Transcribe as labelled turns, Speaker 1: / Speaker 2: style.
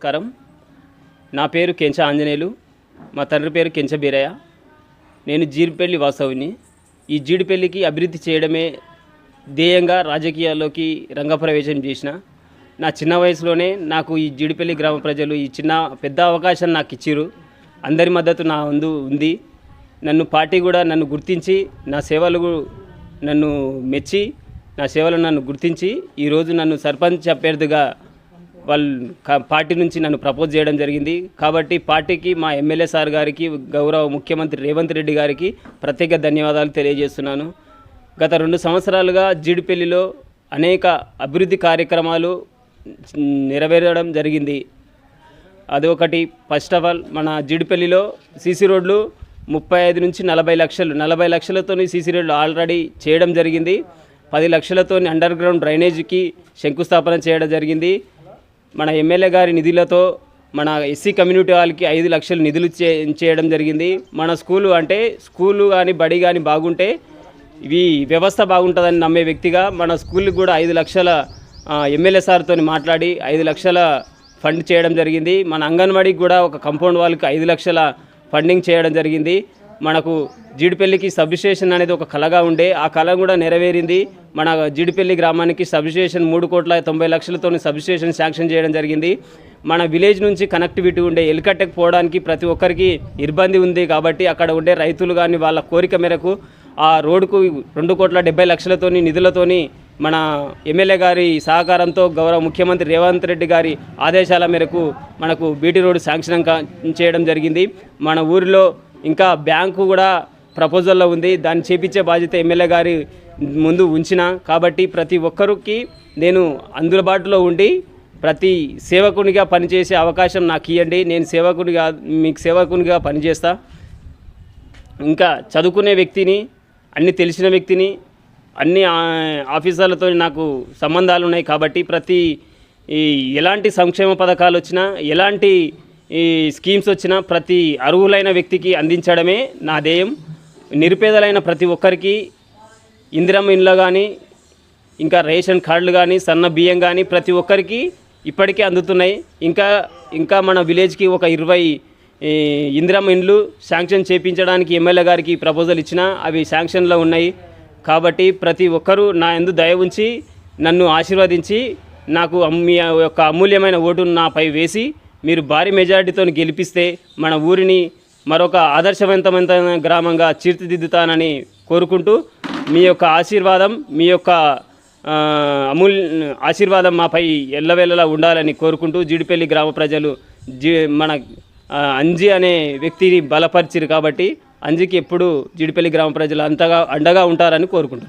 Speaker 1: నమస్కారం. నా పేరు కెంచ ఆంజనేయులు. మా తండ్రి పేరు కెంచ బీరయ్య. నేను జీడిపల్లి వాస్తవుని ఈ జీడిపల్లికి అభివృద్ధి చేయడమే ధ్యేయంగా రాజకీయాల్లోకి రంగప్రవేశం చేసిన నా చిన్న వయసులోనే నాకు ఈ జీడిపల్లి గ్రామ ప్రజలు ఈ చిన్న పెద్ద అవకాశం నాకు ఇచ్చిర్రు. అందరి మద్దతు నా ముందు ఉంది. నన్ను పార్టీ కూడా నన్ను గుర్తించి నా సేవలు నన్ను మెచ్చి నా సేవలు నన్ను గుర్తించి ఈరోజు నన్ను సర్పంచ్ అభ్యర్థిగా వాళ్ళు పార్టీ నుంచి నన్ను ప్రపోజ్ చేయడం జరిగింది. కాబట్టి పార్టీకి మా ఎమ్మెల్యే సార్ గారికి గౌరవ ముఖ్యమంత్రి రేవంత్ రెడ్డి గారికి ప్రత్యేక ధన్యవాదాలు తెలియజేస్తున్నాను. గత రెండు సంవత్సరాలుగా జీడిపల్లిలో అనేక అభివృద్ధి కార్యక్రమాలు నెరవేరడం జరిగింది. అదొకటి. ఫస్ట్ ఆఫ్ ఆల్ మన జీడిపల్లిలో సీసీ రోడ్లు ముప్పై ఐదు నుంచి నలభై లక్షలు నలభై లక్షలతో సీసీ రోడ్లు ఆల్రెడీ చేయడం జరిగింది. పది లక్షలతో అండర్ గ్రౌండ్ డ్రైనేజీకి శంకుస్థాపన చేయడం జరిగింది. మన ఎమ్మెల్యే గారి నిధులతో మన ఎస్సీ కమ్యూనిటీ వాళ్ళకి ఐదు లక్షలు నిధులు చే చేయడం జరిగింది. మన స్కూలు అంటే స్కూలు కానీ బడి కానీ బాగుంటే ఇవి వ్యవస్థ బాగుంటుందని నమ్మే వ్యక్తిగా మన స్కూల్కి కూడా ఐదు లక్షల ఎమ్మెల్యే సార్తో మాట్లాడి ఐదు లక్షల ఫండ్ చేయడం జరిగింది. మన అంగన్వాడీకి కూడా ఒక కంపౌండ్ వాళ్ళకి ఐదు లక్షల ఫండింగ్ చేయడం జరిగింది. మనకు జీడిపల్లికి సబ్స్టేషన్ అనేది ఒక కళగా ఉండే ఆ కళ కూడా నెరవేరింది. మన జీడిపల్లి గ్రామానికి సబ్స్టేషన్ మూడు కోట్ల తొంభై లక్షలతో సబ్స్టేషన్ శాంక్షన్ చేయడం జరిగింది. మన విలేజ్ నుంచి కనెక్టివిటీ ఉండే ఎలికట్టకు పోవడానికి ప్రతి ఒక్కరికి ఇబ్బంది ఉంది కాబట్టి అక్కడ ఉండే రైతులు కానీ వాళ్ళ కోరిక మేరకు ఆ రోడ్డుకు రెండు కోట్ల డెబ్బై లక్షలతోని నిధులతోని మన ఎమ్మెల్యే గారి సహకారంతో గౌరవ ముఖ్యమంత్రి రేవంత్ రెడ్డి గారి ఆదేశాల మేరకు మనకు బీటీ రోడ్డు శాంక్షన్ చేయడం జరిగింది. మన ఊరిలో ఇంకా బ్యాంకు కూడా ప్రపోజల్లో ఉంది. దాన్ని చేపించే బాధ్యత ఎమ్మెల్యే గారి ముందు ఉంచిన. కాబట్టి ప్రతి ఒక్కరికి నేను అందుబాటులో ఉండి ప్రతి సేవకునిగా పనిచేసే అవకాశం నాకు ఇవ్వండి నేను సేవకునిగా మీకు సేవకునిగా పనిచేస్తా. ఇంకా చదువుకునే వ్యక్తిని అన్ని తెలిసిన వ్యక్తిని అన్ని ఆఫీసర్లతో నాకు సంబంధాలు ఉన్నాయి కాబట్టి ప్రతి ఈ ఎలాంటి సంక్షేమ పథకాలు వచ్చినా ఎలాంటి ఈ స్కీమ్స్ వచ్చిన ప్రతి అర్హులైన వ్యక్తికి అందించడమే నా ధ్యేయం. నిరుపేదలైన ప్రతి ఒక్కరికి ఇందిరమ్మ ఇండ్లు కానీ ఇంకా రేషన్ కార్డులు కానీ సన్న బియ్యం కానీ ప్రతి ఒక్కరికి ఇప్పటికే అందుతున్నాయి. ఇంకా ఇంకా మన విలేజ్కి ఒక ఇరవై ఇందిరమ్మ ఇండ్లు శాంక్షన్ చేపించడానికి ఎమ్మెల్యే గారికి ప్రపోజల్ ఇచ్చిన అవి శాంక్షన్లో ఉన్నాయి. కాబట్టి ప్రతి ఒక్కరూ నా ఎందు దయ ఉంచి నన్ను ఆశీర్వదించి నాకు మీ యొక్క అమూల్యమైన ఓటును నాపై వేసి మీరు భారీ మెజారిటీతో గెలిపిస్తే మన ఊరిని మరొక ఆదర్శవంతమైన గ్రామంగా తీర్చిదిద్దుతానని కోరుకుంటూ మీ యొక్క ఆశీర్వాదం మీ యొక్క అమూల్ ఆశీర్వాదం మాపై ఎల్లవేళలా ఉండాలని కోరుకుంటూ జీడిపల్లి గ్రామ ప్రజలు జీ మన అంజి అనే వ్యక్తిని బలపరిచిరు కాబట్టి అంజికి ఎప్పుడు జీడిపల్లి గ్రామ ప్రజలు అంతగా అండగా ఉంటారని కోరుకుంటున్నాను